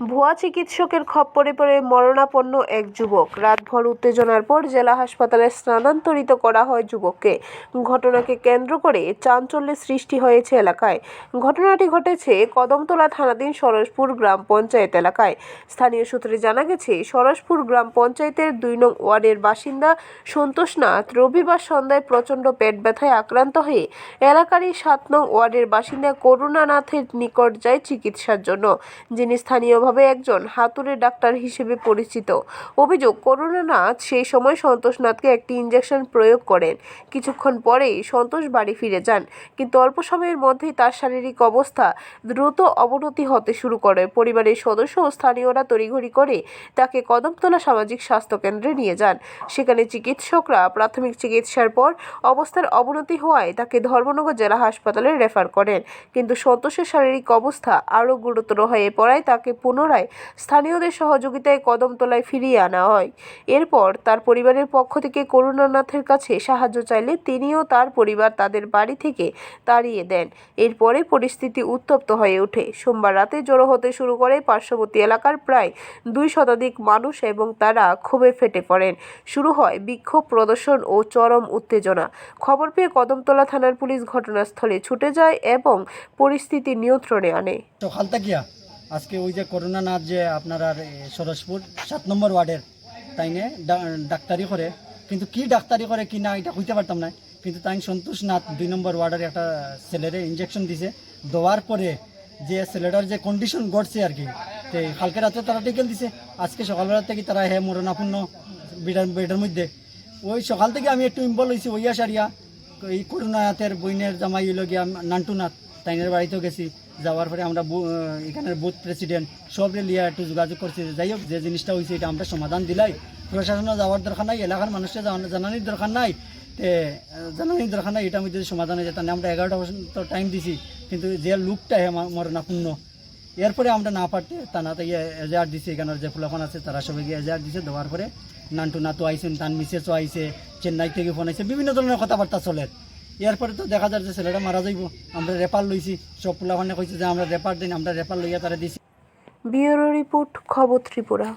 ভুয়া চিকিৎসকের খপ্পরে পড়ে মরণাপন্ন এক যুবক। রাতভর উত্তেজনার পর জেলা হাসপাতালে স্থানান্তরিত করা হয় যুবককে। ঘটনাকে কেন্দ্র করে চাঞ্চল্যের সৃষ্টি হয়েছে এলাকায়। ঘটনাটি ঘটেছে কদমতলা থানাধীন সরসপুর গ্রাম পঞ্চায়েত এলাকায়। স্থানীয় সূত্রে জানা গেছে, সরসপুর গ্রাম পঞ্চায়েতের দুই নং ওয়ার্ডের বাসিন্দা সন্তোষনাথ রবিবার সন্ধ্যায় প্রচণ্ড পেট ব্যথায় আক্রান্ত হয়ে এলাকারই সাত নং ওয়ার্ডের বাসিন্দা করুণানাথের নিকট যায় চিকিৎসার জন্য। যিনি স্থানীয়ভাবে একজন হাতুড়ে ডাক্তার হিসেবে পরিচিত। অভিযোগ, করুণানাথ সেই সময় সন্তোষনাথকে একটি ইঞ্জেকশন প্রয়োগ করেন। কিছুক্ষণ পরেই সন্তোষ বাড়ি ফিরে যান, কিন্তু অল্প সময়ের মধ্যেই তার শারীরিক অবস্থা দ্রুত অবনতি হতে শুরু করে। পরিবারের সদস্য ও স্থানীয়রা তড়িঘড়ি করে তাকে কদমতলা সামাজিক স্বাস্থ্য কেন্দ্রে নিয়ে যান। সেখানে চিকিৎসকরা প্রাথমিক চিকিৎসার পর অবস্থার অবনতি হওয়ায় তাকে ধর্মনগর জেলা হাসপাতালে রেফার করেন। কিন্তু সন্তোষের শারীরিক অবস্থা আরও গুরুতর হয়ে পড়ায় তাকে পুনরায় স্থানীয়দের সহযোগিতায় কদমতলায় ফিরিয়ে আনা হয়। এরপর তার পরিবারের পক্ষ থেকে করুণানাথের কাছে সাহায্য চাইলে তিনিও তার পরিবার তাদের বাড়ি থেকে তাড়িয়ে দেন। এরপরে পরিস্থিতি উত্তপ্ত হয়ে ওঠে। সোমবার রাতে জড়ো হতে শুরু করে পার্শ্ববর্তী এলাকার প্রায় দুই শতাধিক মানুষ এবং তারা ক্ষোভে ফেটে পড়েন। শুরু হয় বিক্ষোভ, প্রদর্শন ও চরম উত্তেজনা। খবর পেয়ে কদমতলা থানার পুলিশ ঘটনাস্থলে ছুটে যায় এবং পরিস্থিতি নিয়ন্ত্রণে আনে। আজকে ওই যে করোনা নাথ যে আপনার আর সরসপুর, সাত নম্বর ওয়ার্ডের তাই ডা- ডাক্তারি করে। কিন্তু কি ডাক্তারি করে, কি না, এটা কইতে পারতাম না। কিন্তু তাই সন্তোষ নাথ দুই নম্বর ওয়ার্ডের একটা ছেলেরে ইঞ্জেকশন দিছে। দেওয়ার পরে যে ছেলেটার যে কন্ডিশন ঘটছে আর কি, তো কালকে রাতে তারা টিকেল দিছে। আজকে সকালবেলা থেকে তারা হে মরণাপূর্ণ বেডের বেডের মধ্যে। ওই সকাল থেকে আমি একটু ইম্বল হয়েছি ওইয়া সারিয়া এই করুণানাথের বইনের জামাই হইল গিয়া নান্টুনাথ তাইনের বাড়িতেও গেছি। যাওয়ার পরে আমরা এখানের বুথ প্রেসিডেন্ট সব লিয়া একটু যোগাযোগ করছি যাই হোক, যে জিনিসটা হয়েছে এটা আমরা সমাধান দিলাই। প্রশাসনে যাওয়ার দরকার নাই, এলাকার মানুষকে জানা- জানানির দরকার নাই। তে জানানির দরকার নাই, এটা মধ্যে সমাধান হয়ে যেত আমরা এগারোটা পর্যন্ত টাইম দিছি। কিন্তু যে লুকটা হে মরণাপূর্ণ এরপরে আমরা না পারতে তানাতে গিয়ে এজার দিছে, এখানের যে ফুলাফান আছে, তারা সবাই গিয়ে এজার দিছে। দেওয়ার পরে নান্টু নাতু আইসেন তান মিসেসও আইসে চেন্নাই থেকে ফোন আইসে বিভিন্ন ধরনের কথাবার্তা চলে। এরপরে তো দেখা যাচ্ছে ছেলেটা মারা যাইব। আমরা রেপার লইছি। সব ফুলাফানে কইছে যে আমরা রেপার দিন, আমরা রেপার লইয়া তারা দিছি। ব্যুরো রিপোর্ট, খবর ত্রিপুরা।